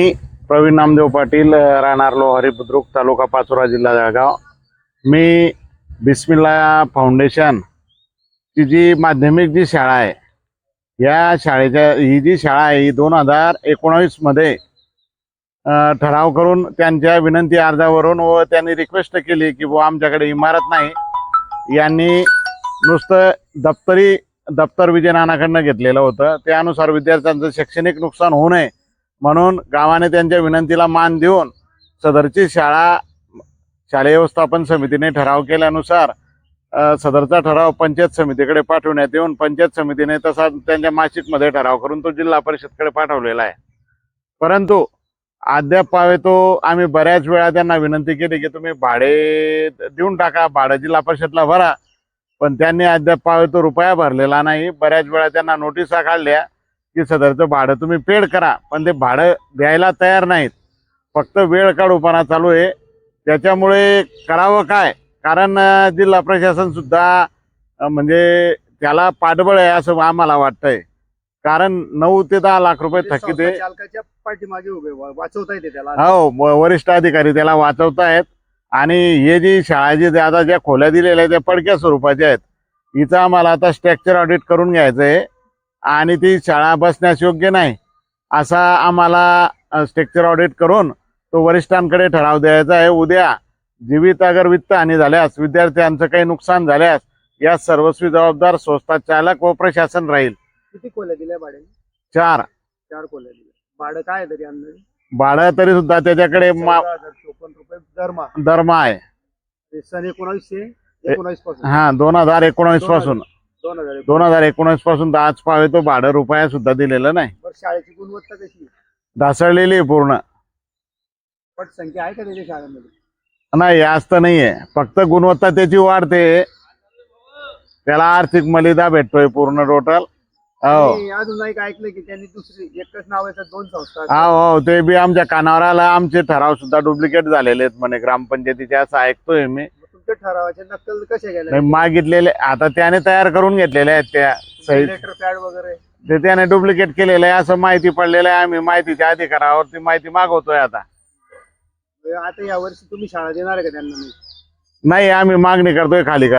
मी प्रवीण नामदेव पाटील राहणार लोहारी बुद्रुक तालुका पाचोरा जिल्हा जळगाव. मी बिस्मिल्ला फाउंडेशन ची जी माध्यमिक जी शाळा आहे या शाळेच्या ही जी शाळा आहे ही दोन हजार एकोणावीसमध्ये ठराव करून त्यांच्या विनंती अर्जावरून व त्यांनी रिक्वेस्ट केली की बुवा आमच्याकडे इमारत नाही. यांनी नुसतं दप्तरी दप्तर विजय नानाकडनं घेतलेलं होतं. त्यानुसार विद्यार्थ्यांचं शैक्षणिक नुकसान होऊ नये. म्हणून गावाने त्यांच्या विनंतीला मान देऊन सदरची शाळा शालेय व्यवस्थापन समितीने ठराव केल्यानुसार सदरचा ठराव पंचायत समितीकडे पाठवण्यात येऊन पंचायत समितीने तसा त्यांच्या मासिकमध्ये ठराव करून तो जिल्हा परिषदकडे पाठवलेला आहे. परंतु अद्याप पावे तो आम्ही बऱ्याच वेळा त्यांना विनंती केली की तुम्ही भाडे देऊन टाका भाडं जिल्हा परिषदला भरा. पण त्यांनी अद्याप पावे तो रुपया भरलेला नाही. बऱ्याच वेळा त्यांना नोटिसा काढल्या की सदरचं भाडं तुम्ही पेड करा पण ते भाडं द्यायला तयार नाहीत. फक्त वेळ काढूपणा चालू आहे. त्याच्यामुळे करावं काय? कारण जिल्हा प्रशासन सुद्धा म्हणजे त्याला पाठबळ आहे असं आम्हाला वाटतंय. कारण नऊ ते दहा लाख रुपये म्हणजे थकीत आहे. संस्था चालकाच्या पाठीमागे उभे वा- वाचवता येते त्याला. हो वरिष्ठ अधिकारी त्याला वाचवतायत आणि हे जी शाळा जी आता ज्या खोल्या दिलेल्या आहेत त्या पडक्या स्वरूपाच्या आहेत. हिचं आम्हाला आता स्ट्रक्चर ऑडिट करून घ्यायचं आहे आणि ती शाळा बसण्यास योग्य नाही असा आम्हाला स्ट्रक्चर ऑडिट करून तो वरिष्ठांकडे ठराव द्यायचा आहे. उद्या जीवित अगर वित्त हानी झाल्यास विद्यार्थ्यांचं काही नुकसान झाल्यास या सर्वस्वी जबाबदार संस्था चालक व प्रशासन राहील. किती खोल्या दिल्या भाड्याने चार. चार खोल्या दिल्या. भाडं काय आहे तरी अंदाजे? भाडं तरी सुद्धा त्याच्याकडे मा- चौदा हजार चोपन्न रुपये दरमा दरमा आहे. हे सन एकोणावीसशे एकोणावीसपासून हा दोन हजार एकोणावीस. पासून दोन हजार एकोणीस. पासून आज पावे तो भाडं रुपया सुद्धा दिलेलं नाही. बरं शाळेची गुणवत्ता कशी? आहे? ढासळलेली आहे पूर्ण. पट संख्या आहे का त्याच्या शाळेमध्ये? नाही जास्त नाहीये. फक्त गुणवत्ता त्याची वाढते. त्याला आर्थिक मलिदा भेटतोय पूर्ण टोटल हो. आणि अजून एक ऐकलं की त्यांनी दुसरी एकच नावाच्या दोन संस्था आहेत. हो हो. ते बी आमच्या कानावर आलं. आमचे ठराव सुद्धा डुप्लिकेट झालेले आहेत म्हणे. ग्रामपंचायतीचे असं ऐकतोय मी. तुमच्या ठरावाचे नक्कल कसे गेले? नाही, मागितलेले आता त्याने तयार करून घेतलेले आहेत त्या सही लेटर पॅड वगैरे. ते त्याने डुप्लिकेट केलेलं आहे असं माहिती पडलेलं आहे. आम्ही माहितीच्या अधिकारावरती माहिती मागवतोय आता. आता या वर्षी तुम्ही शाळा देणार आहे का त्यांना? नाही नाही आम्ही मागणी करतोय खाली